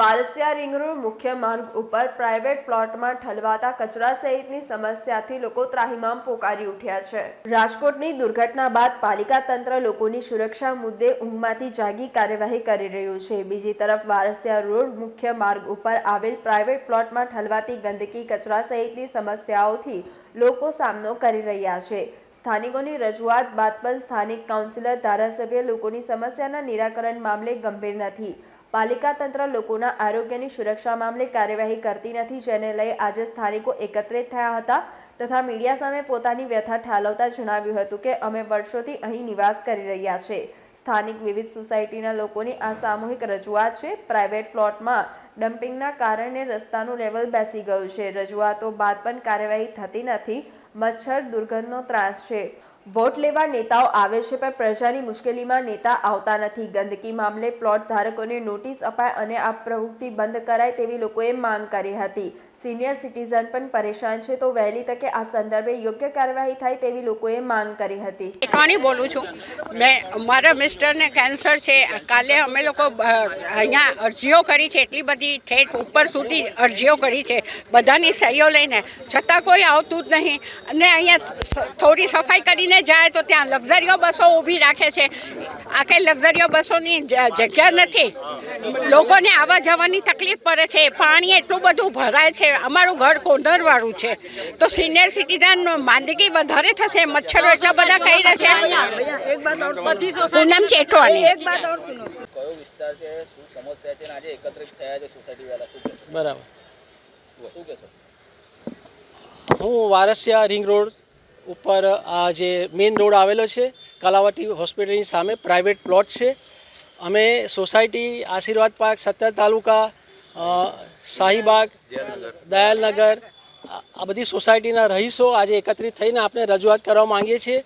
Varasiya ring road મુખ્ય માર્ગ ઉપર પ્રાઇવેટ પ્લોટમાં ઠલવાતા કચરા સહિતની સમસ્યાથી લોકો ત્રાહિમામ પોકારી ઉઠ્યા છે. રાજકોટની દુર્ઘટના બાદ પાલિકા તંત્ર લોકોની સુરક્ષા મુદ્દે ઊંઘમાંથી જાગી કાર્યવાહી કરી રહ્યું છે. બીજી તરફ વારસિયા રોડ મુખ્ય માર્ગ ઉપર આવેલ પ્રાઇવેટ પ્લોટમાં ઠલવાતી ગંદકી, કચરા સહિતની સમસ્યાઓથી લોકો સામનો કરી રહ્યા છે. સ્થાનિકોની રજૂઆત બાદ પણ સ્થાનિક કાઉન્સિલર, ધારાસભ્ય લોકોની સમસ્યાના નિરાકરણ મામલે ગંભીર નથી. પાલિકા તંત્ર લોકોના આરોગ્યની સુરક્ષા મામલે કાર્યવાહી કરતી નથી, જેને લઈ આજે સ્થાનિકો એકત્રિત થયા હતા તથા મીડિયા સામે પોતાની વ્યથા ઠાલવતા જણાવ્યું હતું કે અમે વર્ષોથી અહીં નિવાસ કરી રહ્યા છે. સ્થાનિક વિવિધ સોસાયટીના લોકોની આ સામૂહિક રજૂઆત છે. પ્રાઇવેટ પ્લોટમાં ડમ્પિંગના કારણે રસ્તાનું લેવલ બેસી ગયું છે. રજૂઆતો બાદ પણ કાર્યવાહી થતી નથી. મચ્છર દુર્ગંધનો ત્રાસ છે. વોટ લેવા નેતાઓ આવે છે, પણ પ્રજાની મુશ્કેલીમાં નેતા આવતા નથી. ગંદકી મામલે પ્લોટ ધારકોને નોટિસ અપાય અને આ પ્રવૃત્તિ બંધ કરાય તેવી લોકોએ માંગ કરી હતી. સિનિયર સિટીઝન પણ પરેશાન છે. તો વહેલી તકે આ સંદર્ભે યોગ્ય કાર્યવાહી થાય તેવી લોકોએ માંગ કરી હતી. ઠેકાણી બોલું છું. મેં, મારા મિસ્ટરને કેન્સર છે. કાલે અમે લોકો અહીંયા અરજીઓ કરી છે. એટલી બધી ઠેઠ ઉપર સુધી અરજીઓ કરી છે. બધાની સહીઓ લઈને. છતાં કોઈ આવતું જ નહીં. અને અહીંયા થોડી સફાઈ કરીને જાય તો ત્યાં લક્ઝરીઓ બસો ઊભી રાખે છે. આ કંઈ લક્ઝરીઓ બસોની જગ્યા નથી. લોકોને આવવા જવાની તકલીફ પડે છે. પાણી એટલું બધું ભરાય છે. અમારું ઘર કોંધરવાળું છે. તો સિનિયર સિટીઝન માંદગી વધારે થશે મચ્છરો એટલા બધા ખાઈ રહ્યા છે. પૂનમ ચેટવાની બરાબર. હું વારસિયા રિંગ રોડ ઉપર આ જે મેઇન રોડ આવેલો છે કલાવટી હોસ્પિટલની સામે પ્રાઇવેટ પ્લોટ છે. અમે સોસાયટી આશીર્વાદ પાર્ક સત્તર તાલુકા શાહીબાગ, દયાલનગર, આ બધી સોસાયટીના રહીશો આજે એકત્રિત થઈને આપણે રજૂઆત કરવા માંગીએ છીએ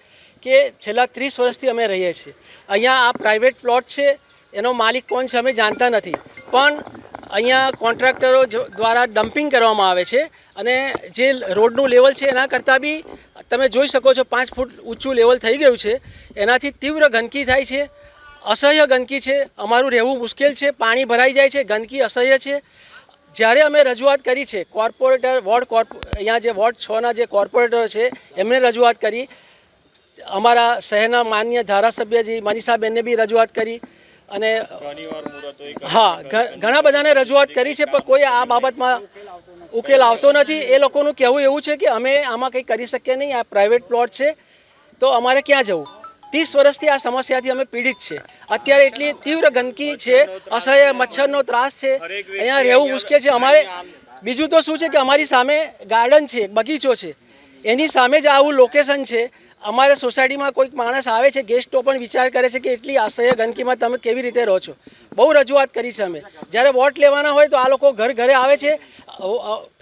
કે છેલ્લા ત્રીસ વર્ષથી અમે રહીએ છીએ. અહીંયા આ પ્રાઇવેટ પ્લોટ છે, એનો માલિક કોણ છે અમે જાણતા નથી. પણ અહીંયા કોન્ટ્રાક્ટરો દ્વારા ડમ્પિંગ કરવામાં આવે છે અને જે રોડનું લેવલ છે એના કરતાં બી તમે જોઈ શકો છો પાંચ ફૂટ ઊંચું લેવલ થઈ ગયું છે. એનાથી તીવ્ર ગંદકી થાય છે. અસહ્ય ગંદકી છે, અમારું રહેવું મુશ્કેલ છે, પાણી ભરાઈ જાય છે, ગંદકી અસહ્ય છે. જ્યારે અમે રજૂઆત કરી છે, કોર્પોરેટર, વોર્ડ કોર્પ, અહીંયા જે વોર્ડ છના જે કોર્પોરેટર છે, એમણે રજૂઆત કરી. અમારા શહેરના માન્ય ધારાસભ્યજી મનીષાબેનને બી રજૂઆત કરી અને હા ઘણા બધાને રજૂઆત કરી છે, પણ કોઈ આ બાબતમાં ઉકેલ આવતો નથી. એ લોકોનું કહેવું એવું છે કે અમે આમાં કંઈ કરી શકીએ નહીં, આ પ્રાઇવેટ પ્લોટ છે, તો અમારે ક્યાં જવું? ત્રીસ વર્ષથી આ સમસ્યાથી અમે પીડિત છે. અત્યારે એટલી તીવ્ર ગંદકી છે, અસહ્ય, મચ્છરનો ત્રાસ છે. અહીંયા રહેવું મુશ્કેલ છે. અમારે બીજું તો શું છે કે અમારી સામે ગાર્ડન છે, બગીચો છે. એની સામે જ આવું લોકેશન છે. અમારે સોસાયટીમાં કોઈક માણસ આવે છે ગેસ્ટો પણ વિચાર કરે છે કે એટલી અસહ્ય ગંદકીમાં તમે કેવી રીતે રહો છો. બહુ રજૂઆત કરી છે અમે. જ્યારે વોટ લેવાના હોય તો આ લોકો ઘર ઘરે આવે છે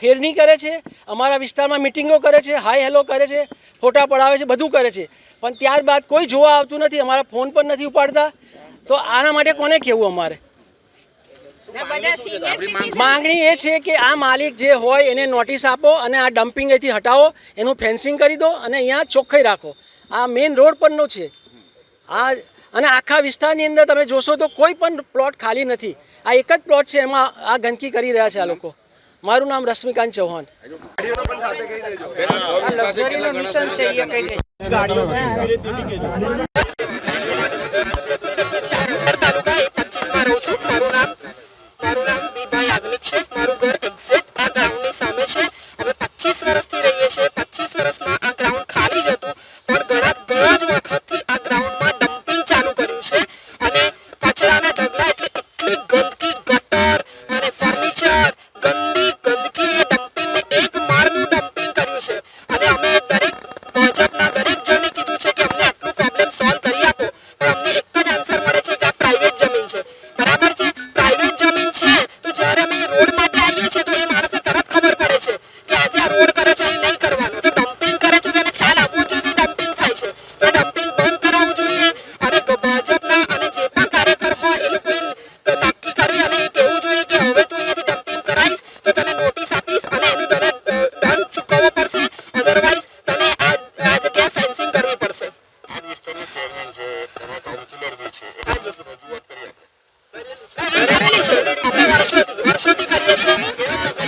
ફેરણી કરે છે, અમારા વિસ્તારમાં મિટિંગો કરે છે, હાય હેલો કરે છે, ફોટા પડાવે છે, બધું કરે છે. પણ ત્યારબાદ કોઈ જોવા આવતું નથી, અમારા ફોન પણ નથી ઉપાડતા. તો આના માટે કોને કહેવું અમારે? માંગણી એ છે કે આ માલિક જે હોય એને નોટિસ આપો અને આ ડમ્પિંગ અહીંથી હટાવો એનું ફેન્સિંગ કરી દો અને અહીંયા ચોખ્ખાઈ રાખો. આ મેઇન રોડ પરનો છે. આ અને આખા વિસ્તારની અંદર તમે જોશો તો કોઈ પણ પ્લોટ ખાલી નથી. આ એક જ પ્લોટ છે એમાં આ ગંદકી કરી રહ્યા છે આ લોકો. મારું નામ રશ્મિકાંત ચૌહાણ. છે Yeah.